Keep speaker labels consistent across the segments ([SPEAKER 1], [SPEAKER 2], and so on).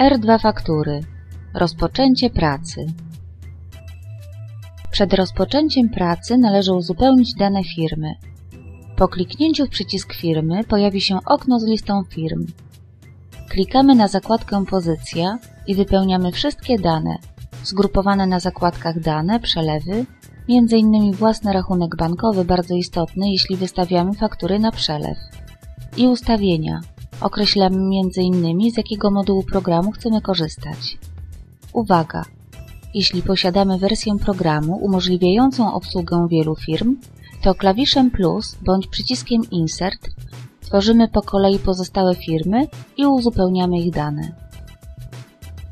[SPEAKER 1] R2 faktury. Rozpoczęcie pracy. Przed rozpoczęciem pracy należy uzupełnić dane firmy. Po kliknięciu w przycisk firmy pojawi się okno z listą firm. Klikamy na zakładkę Pozycja i wypełniamy wszystkie dane, zgrupowane na zakładkach Dane, Przelewy, m.in. własny rachunek bankowy bardzo istotny, jeśli wystawiamy faktury na przelew. I ustawienia. Określamy m.in. z jakiego modułu programu chcemy korzystać. Uwaga! Jeśli posiadamy wersję programu umożliwiającą obsługę wielu firm, to klawiszem plus bądź przyciskiem Insert tworzymy po kolei pozostałe firmy i uzupełniamy ich dane.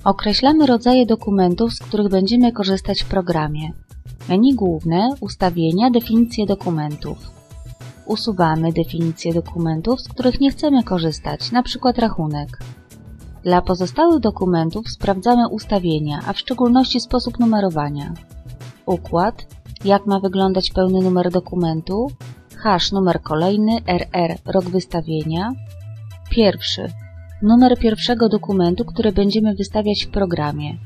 [SPEAKER 1] Określamy rodzaje dokumentów, z których będziemy korzystać w programie. Menu główne, ustawienia, definicje dokumentów. Usuwamy definicje dokumentów, z których nie chcemy korzystać, np. rachunek. Dla pozostałych dokumentów sprawdzamy ustawienia, a w szczególności sposób numerowania. Układ, jak ma wyglądać pełny numer dokumentu, hash numer kolejny, RR rok wystawienia, pierwszy numer pierwszego dokumentu, który będziemy wystawiać w programie,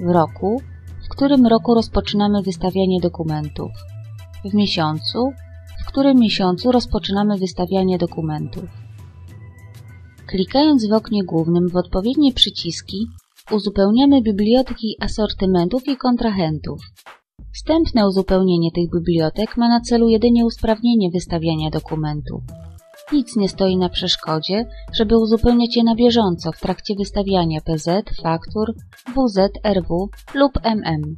[SPEAKER 1] w roku, w którym roku rozpoczynamy wystawianie dokumentów, w miesiącu, którym miesiącu rozpoczynamy wystawianie dokumentów. Klikając w oknie głównym w odpowiednie przyciski uzupełniamy biblioteki asortymentów i kontrahentów. Wstępne uzupełnienie tych bibliotek ma na celu jedynie usprawnienie wystawiania dokumentów. Nic nie stoi na przeszkodzie, żeby uzupełniać je na bieżąco w trakcie wystawiania PZ, faktur, WZ, RW lub MM.